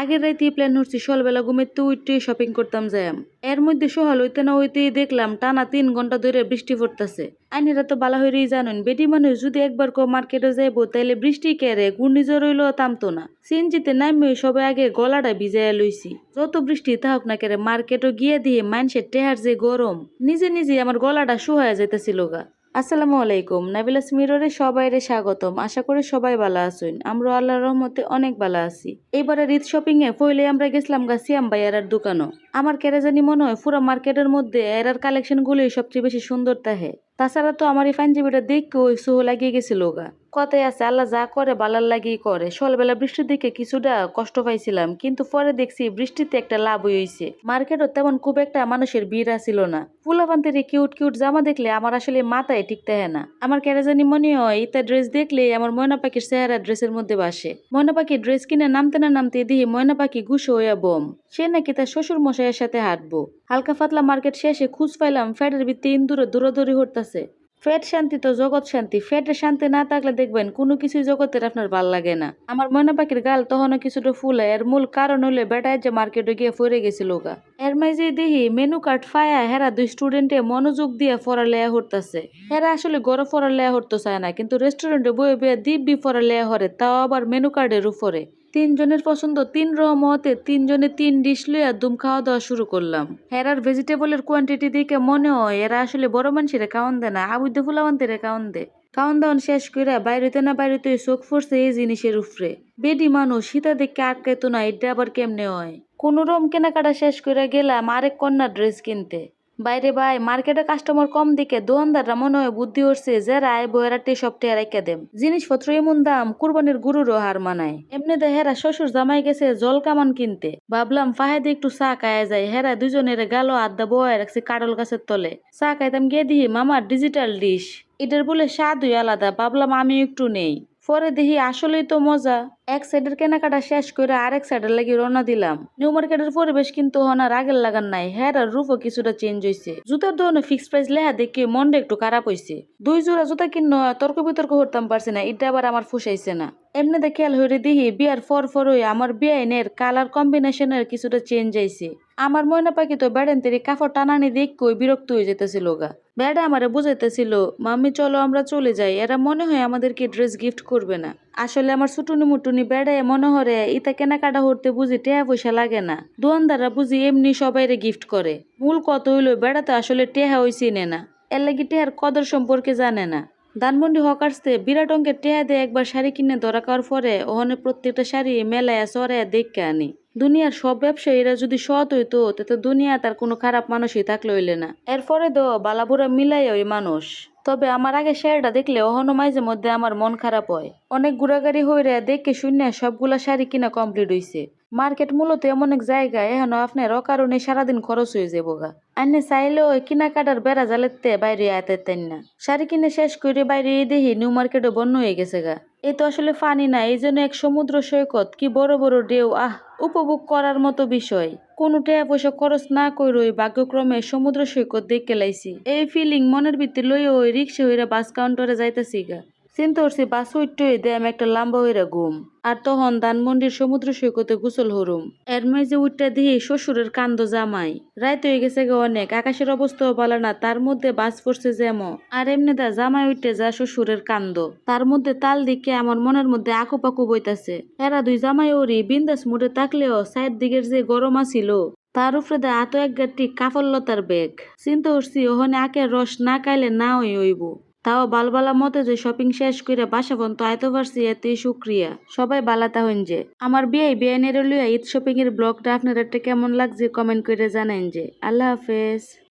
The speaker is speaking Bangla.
আগের রাইতে প্ল্যান হচ্ছি সকালবেলা ঘুমেতে উঠতে শপিং করতাম যাইম এর মধ্যে সহাল হইতে না হইতেই দেখলাম টানা তিন ঘণ্টা ধরে বৃষ্টি পড়তেছে। আইনেরা তো বালা হইরেই জানুন, বেটি মানুষ যদি একবার কো মার্কেটে যাইবো, তাইলে বৃষ্টি কেরে ঘূর্ণিঝড় হইল, থামতো না। সিনজিতে নামে সবে আগে গলাটা ভিজাইয়া লইছি। যত বৃষ্টি তাহক না কেরে, মার্কেটও গিয়ে দিয়ে মানুষের টেহার যে গরম, নিজে নিজে আমার গলাটা শুহায় যাইতেছিল গা। আসসালামু আলাইকুম। নাবিলাস মিররে সবাইরে স্বাগতম। আশা করি সবাই ভালো আছেন। আমরা আল্লাহর রহমতে অনেক ভালো আছি। এবারে ঈদ শপিং এ পইলে আমরা গেছিলাম গা সিয়াম এরার দোকানও। আমার কেরে জানি মনে হয় পুরো মার্কেটের মধ্যে এরার কালেকশন গুলোই সবচেয়ে বেশি সুন্দর তাহে। তাছাড়া তো আমার এই পাঞ্জাবিটা দেখে ওই সোহ লাগিয়ে গেছিল গা। কথাই আছে, আল্লাহ যা করে বালার লাগিয়ে করে। সকালবেলা বৃষ্টির দিকে কিছুটা কষ্ট পাইছিলাম, কিন্তু পরে দেখছি বৃষ্টিতে একটা লাভ হয়েছে মার্কেটও তেমন খুব একটা মানুষের ভিড় আসিল না। ফুলাপান্তের কিউট কিউট জামা দেখলে আমার আসলে মাথায় ঠিক থাকে না। আমার কেন জানি মনে হয় ইতা ড্রেস দেখলে আমার ময়না পাখির চেহারা ড্রেসের মধ্যে বাসে ময়না পাখি ড্রেস কিনে নামতে না নামতে দিহি ময়না পাখি গুছো হইয়া বম। সে নাকি তার শ্বশুর মশাইয়ের সাথে হাঁটবো। হালকা ফাতলা মার্কেট শেষে খুঁজ পাইলাম ফ্যাটের ভিত্তি ইন্দুরে দৌড়াদৌড়ি হরতাছে ফ্যাট শান্তি তো জগৎ শান্তি ফেটের শান্তি না থাকলে দেখবেন কোনো কিছুই জগতের আপনার ভালো লাগে না। আমার ময়না পাখির গাল তখনও কিছুটা ফুলে এর মূল কারণ হলে বেটায় যে মার্কেটে গিয়ে ফিরে গেছিল গা। এর মাঝে দেখি মেনু কার্ড ফায়া হেরা দুই স্টুডেন্টে মনোযোগ দিয়ে ফরালেয়া হরতাছে হেরা আসলে গড় ফরালেয়া হরতে চায় না, কিন্তু রেস্টুরেন্টে বয়ে বয়ে দিব্যি ফরালেয়া হরে তাও আবার মেনু কার্ডের উপরে। তিনজনের পছন্দ, তিন রহমতে তিনজনে তিন ডিশ লইয়া দুম খাওয়া দাওয়া শুরু করলাম। হেরার ভেজিটেবলের কোয়ান্টিটি দেখে মনে হয় এরা আসলে বড় মানুষের খাওয়ান দেয় না আবুদ্দে ফুলাবান্তের খাওয়ান দে খাওয়ান দাওয়ান শেষ করে বাইরেতে না বাইরেতে চোখ পড়ছে এই জিনিসের উপরে। বেডি মানুষ সীতা দেখে আটকাইতো না, এটা আবার কেমনে হয়? কোনো রকম কেনাকাটা শেষ করে গেলাম আরেক কন্যা ড্রেস কিনতে। বাইরে ভাই, মার্কেটে কাস্টমার কম দিকে, দোকানদাররা মনে হয় বুদ্ধি উঠছে যে রায় বইয়েরা টি সব রেখে দেম। জিনিসপত্র এমন দাম, কুরবানির গুরুরও হার মানায়। এমনি দে হেরা শ্বশুর জামাই গেছে জল কামান কিনতে। ভাবলাম, ফাহেদে একটু চা খায়া যায় হেরা দুজনের গালো আড্ডা বয়ে রাখছে কাডল গাছের তলে। চা খাইতাম গিয়ে দিহি, মামার ডিজিটাল ডিশ এটার বলে স্বাদই আলাদা, ভাবলাম আমি একটু নেই। পরে দেখি আসলেই তো মজা। এক সাইডের কেনাকাটা শেষ করে আরেক সাইডের লাগি রওনা দিলাম। নিউ মার্কেটের পরিবেশ কিন্তু হনার আগের লাগান নাই। হ্যাঁ আর রূপও কিছুটা চেঞ্জ হয়েছে জুতার দোকানে ফিক্স প্রাইস লেহা দেখে মনটা একটু খারাপ হয়েছে দুই জোড়া জুতা কিন্ন তর্ক বিতর্ক করতাম পারছি না, এটা আবার আমার ফুসাইছে না। এমনিতে খেয়াল হয়ে দেখি বিয়ার ফর ফর হয়ে আমার বিয়াইনের কালার কম্বিনেশনের কিছুটা চেঞ্জ আইছে আমার ময়না পাখি তো বেড়েন তেরি কাপড় টানানি দেখ বিরক্ত হয়ে যেতেছিল গা বেড়া আমারে বুঝাইতেছিল, মাম্মি, চলো আমরা চলে যাই। এরা মনে হয় আমাদেরকে ড্রেস গিফট করবে না। আসলে আমার ছুটুনি মুটুনি বেড়ায় মনে হরে, ইতা কেনাকাটা হতে বুঝি টেয়া পয়সা লাগে না। দোয়ানদাররা বুঝি এমনি সবাইরে গিফট করে। মূল কত হইল বেড়াতে আসলে টেহা ওই চিনে না। এর লাগি টেহার কদর সম্পর্কে জানে না। ধানমন্ডি হকার্সতে বিরাট অঙ্কের টেহা দিয়ে একবার শাড়ি কিনে ধরা খাওয়ার পরে ওখানে প্রত্যেকটা শাড়ি মেলায়, সরায় দেখে আনি। দুনিয়ার সব ব্যবসায়ীরা যদি সৎ হইতো, তাতে দুনিয়া তার কোনো খারাপ মানুষই থাকলে হইলে না। এরপরে তো বালাবুরা মিলাই ওই মানুষ। তবে আমার আগে শাড়িটা দেখলে অহনো মাঝে মধ্যে আমার মন খারাপ হয়। অনেক ঘোরাঘুরি হইরে দেখে শূন্য সবগুলা শাড়ি কিনা কমপ্লিট হইছে। মার্কেট মূলত এমন এক জায়গা এখনও আপনার অকারণে সারাদিন খরচ হয়ে যাব গা। আইনে চাইলেও কেনাকাটার বেড়া জালেতে বাইরে আইতেন না। শাড়ি কিনে শেষ করে বাইরে দেখি নিউ মার্কেটও বন্য হয়ে গেছে গা। এ তো আসলে ফানি না, এই জন্য এক সমুদ্র সৈকত, কি বড় বড় ঢেউ, আহ, উপভোগ করার মতো বিষয়। কোনো টাকা পয়সা খরচ না কইরই ভাগ্যক্রমে সমুদ্র সৈকত দেখে লাইছি। এই ফিলিং মনের ভিত্তি লইয়া ওই রিক্সা হইরা বাস কাউন্টারে যাইতেছি গা। চিন্তা করছি, বাস উঠতে দে, আমি একটা লম্বা হইরা ঘুম। আর তখন ধানমন্ডির সমুদ্র সৈকতে গোসল হরুম। এর মাঝে উঠটা দিয়ে শ্বশুরের কান্দ জামাই। রাত হয়ে গেছে গে অনেক, আকাশের অবস্থাও ভালো না, তার মধ্যে বাস পড়ছে যেমন। আর এমনি দা জামাই উঠতে যা শ্বশুরের কান্দ। তার মধ্যে তাল দিকে আমার মনের মধ্যে আকু পাকু বইতাছে। এরা দুই জামাই ওরি বিন্দাস মুড়ে থাকলেও সাইড দিকের যে গরম আছিল, তার উপরে দে আতো এক গাটি কাফল্লতার ব্যাগ চিন্তা করছি, ওখানে আকের রস না খাইলে না হই হইব। তাও বালবালা মতে যে শপিং শেষ করে বাসা বন্ত আয়ত পারছি এতই সুক্রিয়া। সবাই বালাতা হইন যে। আমার বিয়ে বিয়ানের লইয়া ঈদ শপিং এর ব্লগটা আপনার একটা কেমন লাগছে কমেন্ট করে জানাইন যে। আল্লাহ হাফেজ।